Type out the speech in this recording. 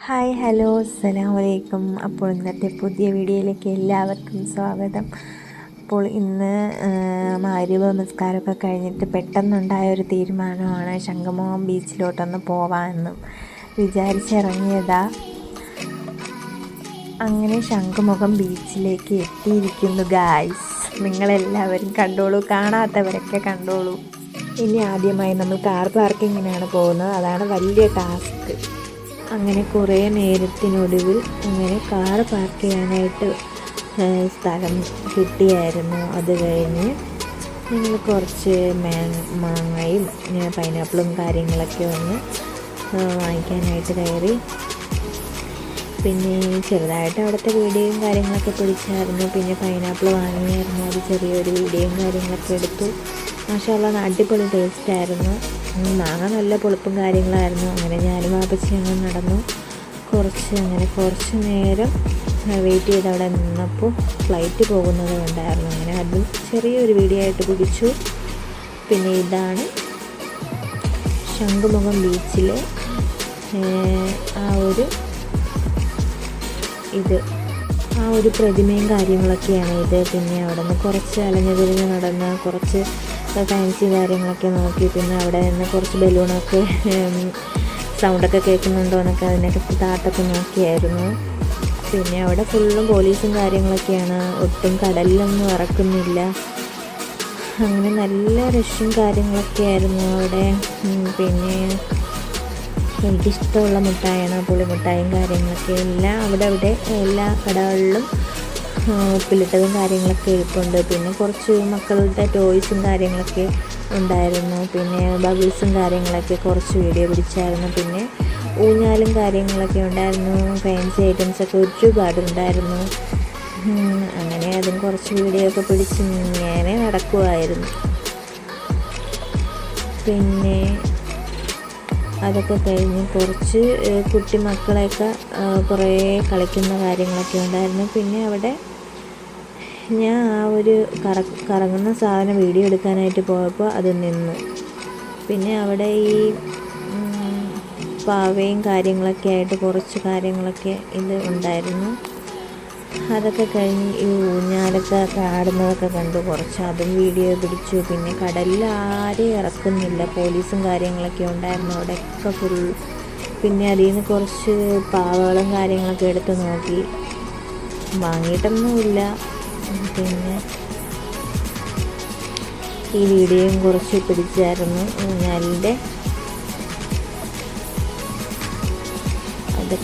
Hi hello അസ്സലാം വലൈക്കും അപ്പോൾ ഇന്നത്തെ പുതിയ വീഡിയോയിലേക്ക് എല്ലാവർക്കും സ്വാഗതം. അപ്പോൾ ഇന്ന് മാരൂപ നമസ്കാരമൊക്കെ കഴിഞ്ഞിട്ട് പെട്ടെന്നുണ്ടായ ഒരു തീരുമാനമാണ് ശംഖുമുഖം ബീച്ചിലോട്ടൊന്ന് പോവാമെന്നും വിചാരിച്ചിറങ്ങിയതാ. അങ്ങനെ ശംഖുമുഖം ബീച്ചിലേക്ക് എത്തിയിരിക്കുന്നു ഗായ്സ് നിങ്ങളെല്ലാവരും കണ്ടോളൂ കാണാത്തവരൊക്കെ കണ്ടോളൂ. ഇനി ആദ്യമായി നമ്മൾ കാർ പാർക്കിങ്ങിനാണ് പോകുന്നത്. അതാണ് വലിയ ടാസ്ക് അങ്ങനെ കുറേ നേരത്തിനൊടുവിൽ അങ്ങനെ കാർ പാർക്ക് ചെയ്യാനായിട്ട് സ്ഥലം കിട്ടിയായിരുന്നു. അത് കഴിഞ്ഞ് ഞങ്ങൾ കുറച്ച് മാങ്ങയും പൈനാപ്പിളും കാര്യങ്ങളൊക്കെ ഒന്ന് വാങ്ങിക്കാനായിട്ട് കയറി. പിന്നെ ചെറുതായിട്ട് അവിടുത്തെ വീഡിയോയും കാര്യങ്ങളൊക്കെ പിടിച്ചായിരുന്നു. പിന്നെ പൈനാപ്പിൾ വാങ്ങിയായിരുന്നു. അത് ചെറിയൊരു വീഡിയോയും കാര്യങ്ങളൊക്കെ എടുത്തു. മാഷാല്ല അടിപൊളി ടേസ്റ്റ് ആയിരുന്നു. ഉം, മാങ്ങ നല്ല പൊളിപ്പും കാര്യങ്ങളായിരുന്നു. അങ്ങനെ ഞാനും വാപ്പച്ചി അങ്ങനെ നടന്നു. കുറച്ച് അങ്ങനെ കുറച്ച് നേരം വെയിറ്റ് ചെയ്ത് അവിടെ നിന്നപ്പോൾ ഫ്ലൈറ്റ് പോകുന്നത് ഉണ്ടായിരുന്നു അങ്ങനെ അത് ചെറിയൊരു വീഡിയോ ആയിട്ട് പിടിച്ചു. പിന്നെ ഇതാണ് ശംഖുമുഖം ബീച്ചിലെ ആ ഒരു ഇത്. ആ ഒരു പ്രതിമയും കാര്യങ്ങളൊക്കെയാണ് ഇത്. പിന്നെ അവിടെ നിന്ന് കുറച്ച് അലഞ്ഞു തിരിഞ്ഞ് നടന്ന് കുറച്ച് ഫാൻസി കാര്യങ്ങളൊക്കെ നോക്കി. പിന്നെ അവിടെ നിന്ന് കുറച്ച് ബലൂണൊക്കെ സൗണ്ടൊക്കെ കേൾക്കുന്നുണ്ടോ എന്നൊക്കെ അതിനൊക്കെ താത്തൊക്കെ നോക്കിയായിരുന്നു. പിന്നെ അവിടെ ഫുള്ളും പോലീസും കാര്യങ്ങളൊക്കെയാണ്. ഒട്ടും കടലിലൊന്നും ഇറക്കുന്നില്ല. അങ്ങനെ നല്ല റഷും കാര്യങ്ങളൊക്കെ ആയിരുന്നു അവിടെ. പിന്നെ എനിക്കിഷ്ടമുള്ള മിഠായിയാണ് പുളിമിഠായും കാര്യങ്ങളൊക്കെ. എല്ലാം അവിടെ അവിടെ എല്ലാ കടകളിലും ഉപ്പിലിട്ടതും കാര്യങ്ങളൊക്കെ ഇരിപ്പുണ്ട്. പിന്നെ കുറച്ച് മക്കളുടെ ടോയ്സും കാര്യങ്ങളൊക്കെ ഉണ്ടായിരുന്നു. പിന്നെ ബബിൾസും കാര്യങ്ങളൊക്കെ കുറച്ച് വീഡിയോ പിടിച്ചായിരുന്നു. പിന്നെ ഊഞ്ഞാലും കാര്യങ്ങളൊക്കെ ഉണ്ടായിരുന്നു. ഫാൻസി ഐറ്റംസൊക്കെ ഒരുപാട് ഉണ്ടായിരുന്നു. അങ്ങനെ അതും കുറച്ച് വീഡിയോ ഒക്കെ പിടിച്ച് ഇങ്ങനെ നടക്കുമായിരുന്നു പിന്നെ അതൊക്കെ കഴിഞ്ഞ് കുറച്ച് കുട്ടി മക്കളെയൊക്കെ കുറേ കളിക്കുന്ന കാര്യങ്ങളൊക്കെ ഉണ്ടായിരുന്നു. പിന്നെ അവിടെ ഞാൻ ആ ഒരു കറ കറങ്ങുന്ന സാധനം വീഡിയോ എടുക്കാനായിട്ട് പോയപ്പോൾ അത് നിന്നു. പിന്നെ അവിടെ ഈ പാവയും കാര്യങ്ങളൊക്കെ ആയിട്ട് കുറച്ച് കാര്യങ്ങളൊക്കെ ഇത് ഉണ്ടായിരുന്നു. അതൊക്കെ കഴിഞ്ഞ് ഈ ഊഞ്ഞാലൊക്കെ ആടുന്നതൊക്കെ കണ്ടു കുറച്ച്. അതും വീഡിയോ പിടിച്ചു. പിന്നെ കടലിൽ ആരെയും ഇറക്കുന്നില്ല. പോലീസും കാര്യങ്ങളൊക്കെ ഉണ്ടായിരുന്നു. അവിടെയൊക്കെ ഫുൾ പിന്നെ അതിൽ നിന്ന് കുറച്ച് പാവകളും കാര്യങ്ങളൊക്കെ എടുത്ത് നോക്കി. വാങ്ങിയിട്ടൊന്നുമില്ല. പിന്നെ ഈ വീഡിയോയും കുറച്ച് പിടിച്ചായിരുന്നു ഊഞ്ഞാലിന്റെ